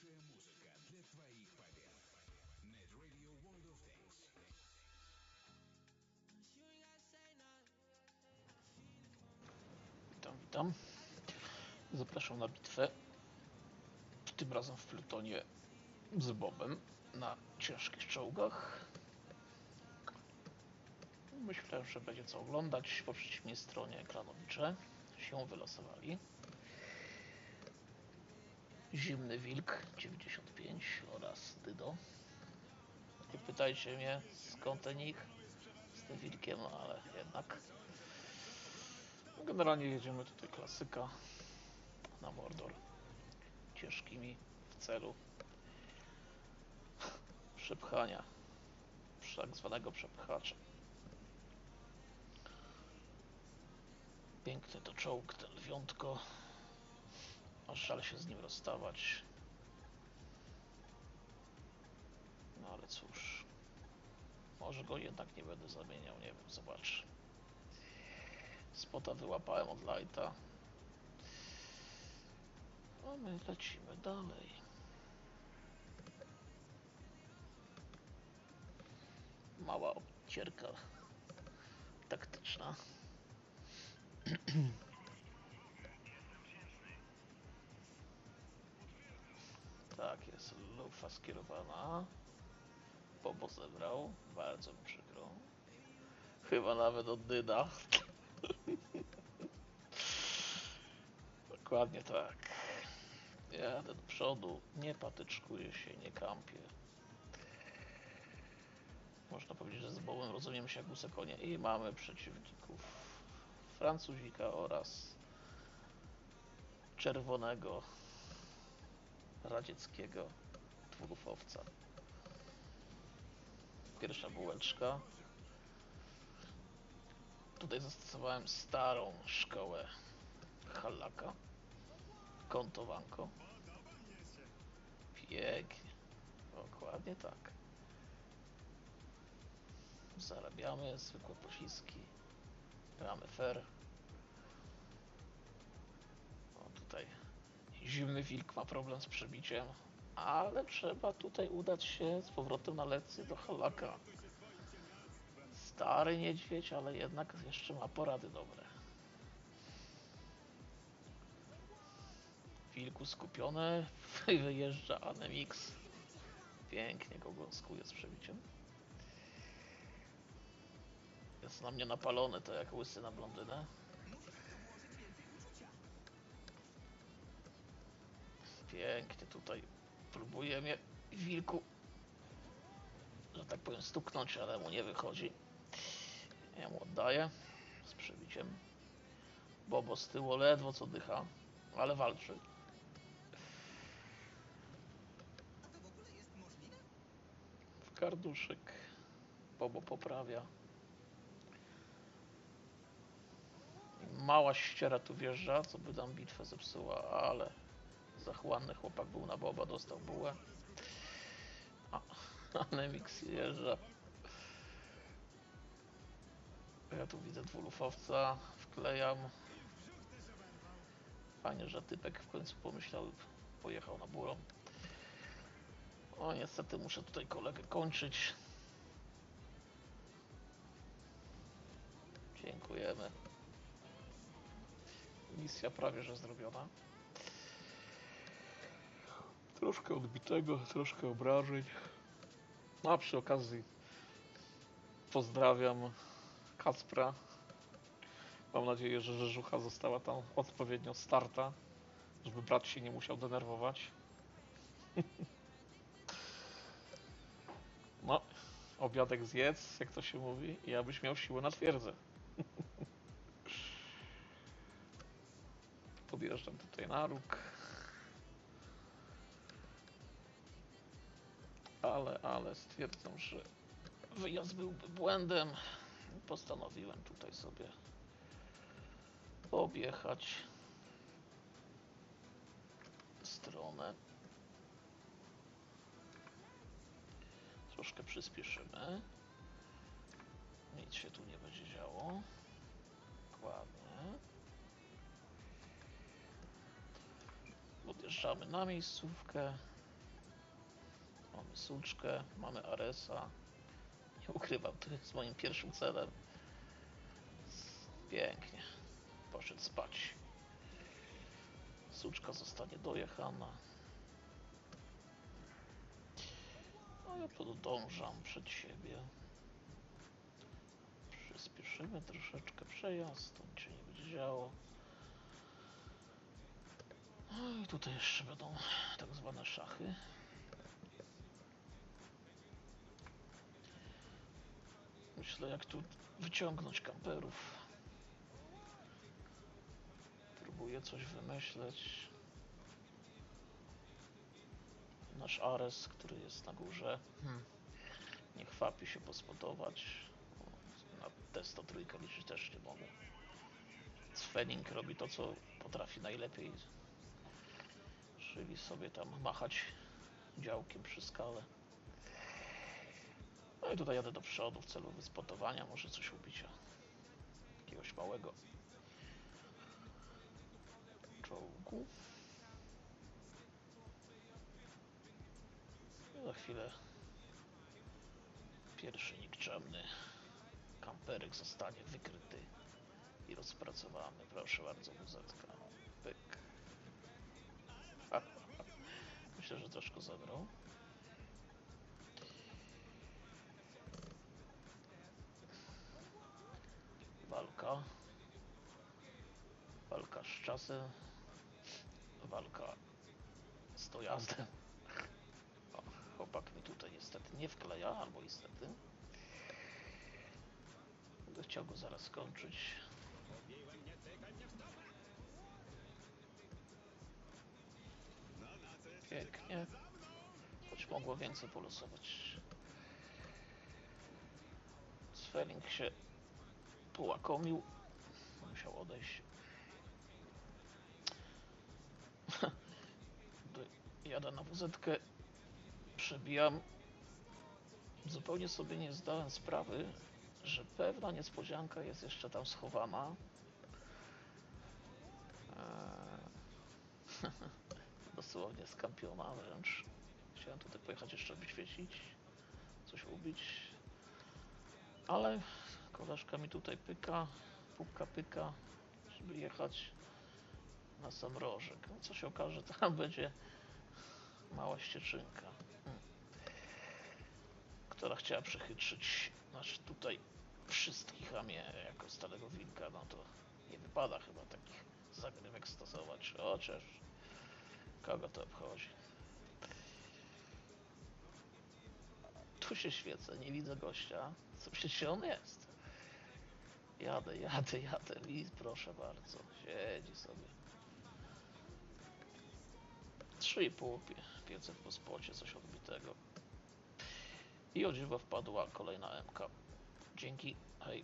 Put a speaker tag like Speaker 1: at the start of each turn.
Speaker 1: Лучшая музыка для твоих побед. Net Radio World of Tanks.
Speaker 2: Witam, witam. Zapraszam na bitwę. Tym razem w plutonie z Bobem na ciężkich czołgach. Myślę, że będzie co oglądać. Po przeciwnej stronie ekranowicze się wylosowali. Zimny Wilk 95 oraz Dydo. Nie pytajcie mnie skąd ten ich z tym wilkiem, no ale jednak. Generalnie jedziemy tutaj klasyka na Mordor ciężkimi w celu przepchania tak zwanego przepchacza. Piękny to czołg, ten lwiątko. Aż żal się z nim rozstawać. No ale cóż. Może go jednak nie będę zamieniał, nie wiem, zobacz. Spota wyłapałem od lighta. A my lecimy dalej. Mała obcierka taktyczna. lufa skierowana. Bobo zebrał, bardzo mi przykro. Chyba nawet od Dyda. Dokładnie tak. Jadę do przodu, nie patyczkuję się, nie kampię. Można powiedzieć, że z Bobem rozumiemy się jak łuse konie. I mamy przeciwników Francuzika oraz czerwonego radzieckiego dwurufowca. Pierwsza bułeczka. Tutaj zastosowałem starą szkołę Hallaka. Kątowanko. Pięknie. Dokładnie tak. Zarabiamy zwykłe pociski. Gramy fair. O tutaj zimny wilk ma problem z przebiciem, ale trzeba tutaj udać się z powrotem na lekcję do Halaka. Stary niedźwiedź, ale jednak jeszcze ma porady dobre. Wilku skupiony, wyjeżdża Anemix. Pięknie go gąskuje z przebiciem. Jest na mnie napalony, to jak łysy na blondynę. Pięknie tutaj próbuje mnie wilku, że tak powiem, stuknąć, ale mu nie wychodzi. Ja mu oddaję z przebiciem. Bobo z tyłu ledwo co dycha, ale walczy. W karduszek Bobo poprawia. Mała ściera tu wjeżdża, co by tam bitwę zepsuła, ale zachłanny chłopak był na Boba, dostał bułę. A, Anemix jeżdża. Ja tu widzę dwulufowca, wklejam. Fajnie, że typek w końcu pomyślał, pojechał na burą. O, niestety muszę tutaj kolegę kończyć. Dziękujemy. Misja prawie że zrobiona. Troszkę odbitego, troszkę obrażeń. No a przy okazji pozdrawiam Kacpra. Mam nadzieję, że rzeżucha została tam odpowiednio starta, żeby brat się nie musiał denerwować. No, obiadek zjedz, jak to się mówi, i abyś miał siłę na twierdzę. Podjeżdżam tutaj na róg. Ale, ale stwierdzam, że wyjazd byłby błędem. Postanowiłem tutaj sobie objechać stronę. Troszkę przyspieszymy. Nic się tu nie będzie działo. Dokładnie. Podjeżdżamy na miejscówkę. Suczkę, mamy Aresa. Nie ukrywam, to jest moim pierwszym celem. Pięknie. Poszedł spać. Suczka zostanie dojechana. No ja podążam przed siebie. Przyspieszymy troszeczkę przejazd, to nic się nie będzie działo. No i tutaj jeszcze będą tak zwane szachy. Myślę jak tu wyciągnąć kamperów. Próbuję coś wymyśleć. Nasz Ares, który jest na górze,
Speaker 3: Hmm.
Speaker 2: nie chwapi się pospodować. Na testo trójkę liczyć też nie mogę. Svenning robi to, co potrafi najlepiej. Czyli sobie tam machać działkiem przy skale. No i tutaj jadę do przodu w celu wyspotowania, może coś ubicia. Jakiegoś małego czołgu. I za chwilę pierwszy nikczemny kamperek zostanie wykryty i rozpracowany. Proszę bardzo, muzetka. Pyk. Myślę, że troszkę zabrał. Walka z dojazdem. Chłopak mi tutaj niestety nie wkleja, albo niestety. Będę chciał go zaraz skończyć. Pięknie. Choć mogło więcej polosować. Sfering się połakomił. Musiał odejść. Do- Jadę na wz Przebijam. Zupełnie sobie nie zdałem sprawy, że pewna niespodzianka jest jeszcze tam schowana. Eee, Dosłownie skampiona wręcz. Chciałem tutaj pojechać jeszcze wyświecić, coś ubić. Ale koleżka mi tutaj pyka, puka pyka, żeby jechać na sam rożek. No co się okaże, tam będzie mała ścieczynka, która chciała przechytrzyć nasz tutaj wszystkich, a mnie jako starego wilka, no to nie wypada chyba takich zagrywek stosować. Chociaż kogo to obchodzi. Tu się świecę, nie widzę gościa. Co przecież on jest? Jadę, jadę, jadę. I proszę bardzo, siedzi sobie. 3,5 pie- 500 po spocie, coś odbitego. I o dziwo wpadła kolejna MK. Dzięki, hej.